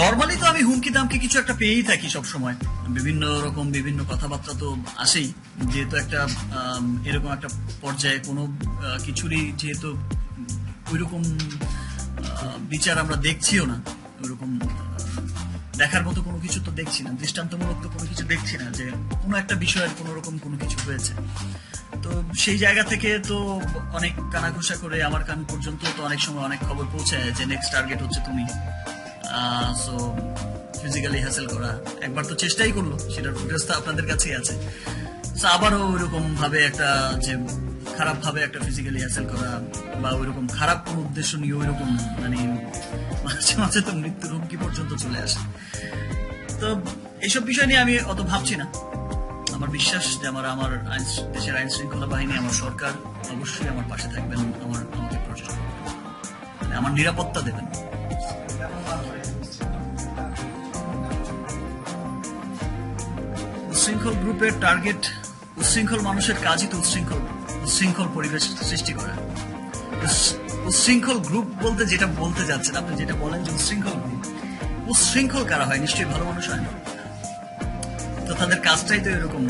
Normally তো আমি হুমকি দামকে কিছু একটা পেয়েই থাকি সব সময় বিভিন্ন রকম বিভিন্ন কথাবার্তা তো আসেই। যেহেতু একটা এরকম একটা পর্যায়ে কোনো কিছুরই যেহেতু ওইরকম বিচার আমরা দেখছিও না, ওইরকম দেখার মতো কোনো কিছু তো দেখছি না, দৃষ্টান্তমূলক তো কোনো কিছু দেখছি না যে কোনো একটা বিষয়ের কোনো রকম কোনো কিছু হয়েছে। তো সেই জায়গা থেকে তো অনেক কানাঘুষা করে আমার কান পর্যন্ত তো অনেক সময় অনেক খবর পৌঁছায় যে নেক্সট টার্গেট হচ্ছে তুমি। সো ফিজিক্যালি হ্যাসেল করা। একবার তো চেষ্টাই করল, সেটার ফুটেজ তো আপনাদের কাছেই আছে। আবারও ওইরকম ভাবে একটা যে খারাপ ভাবে একটা ফিজিক্যালি হ্যাসেল করা বা ওইরকম খারাপ কোনো উদ্দেশ্য নিয়ে ওইরকম মানে মাঝে মাঝে তো মৃত্যুর হুমকি পর্যন্ত চলে আসে। তো এইসব বিষয় নিয়ে আমি অত ভাবছি না। আমার বিশ্বাস যে আমার আমার দেশের আইন শৃঙ্খলা বাহিনী, আমার সরকার অবশ্যই আমার পাশে থাকবেন, আমার, আমাকে প্রচেষ্টা করবেন। আমার নিরাপত্তা দেবেন। উচ্ছৃঙ্খল গ্রুপের টার্গেট উচ্ছৃঙ্খল মানুষের কাজই তো উচ্ছৃঙ্খল উচ্ছৃঙ্খল পরিবেশ সৃষ্টি করা। উচ্ছৃঙ্খল গ্রুপ বলতে যেটা বলতে যাচ্ছেন, আপনি যেটা বলেন যে উচ্ছৃঙ্খল গ্রুপ উচ্ছৃঙ্খল কারা হয়? নিশ্চয়ই ভালো মানুষ হয় না। তো তাদের কাজটাই তো এরকম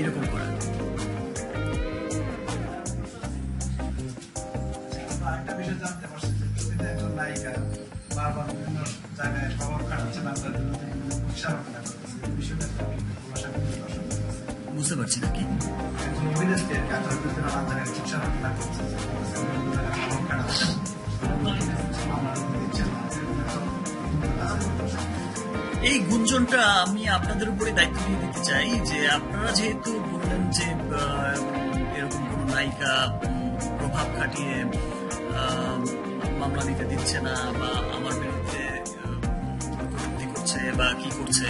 এরকম করা। বারবার বিভিন্ন জায়গায় প্রভাব খাটাচ্ছে বাচ্চার খাটাচ্ছে মামলা দিচ্ছে না এই গুঞ্জনটা আমি আপনাদের উপরে দায়িত্ব দিয়ে দিতে চাই যে আপনারা যেহেতু বললেন যে এরকম কোন নায়িকা প্রভাব খাটিয়ে মামলা নিতে দিচ্ছে না বা আমার বিরুদ্ধে করছে বা কি করছে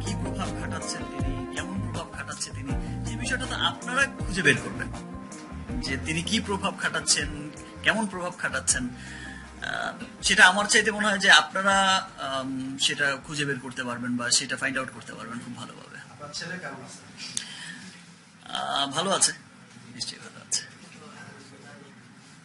কি প্রভাব খাটাচ্ছেন তিনি, কেমন প্রভাব খাটাচ্ছে তিনি। যে বিষয়টা তো আপনারা খুঁজে বের করবেন যে তিনি কি প্রভাব খাটাচ্ছেন কেমন প্রভাব খাটাচ্ছেন। সেটা আমার চাইতে মনে হয় যে আপনারা সেটা খুঁজে বের করতে পারবেন বা সেটা ফাইন্ড আউট করতে পারবেন খুব ভালোভাবে। ভালো আছে। নিশ্চয়ই ভালো।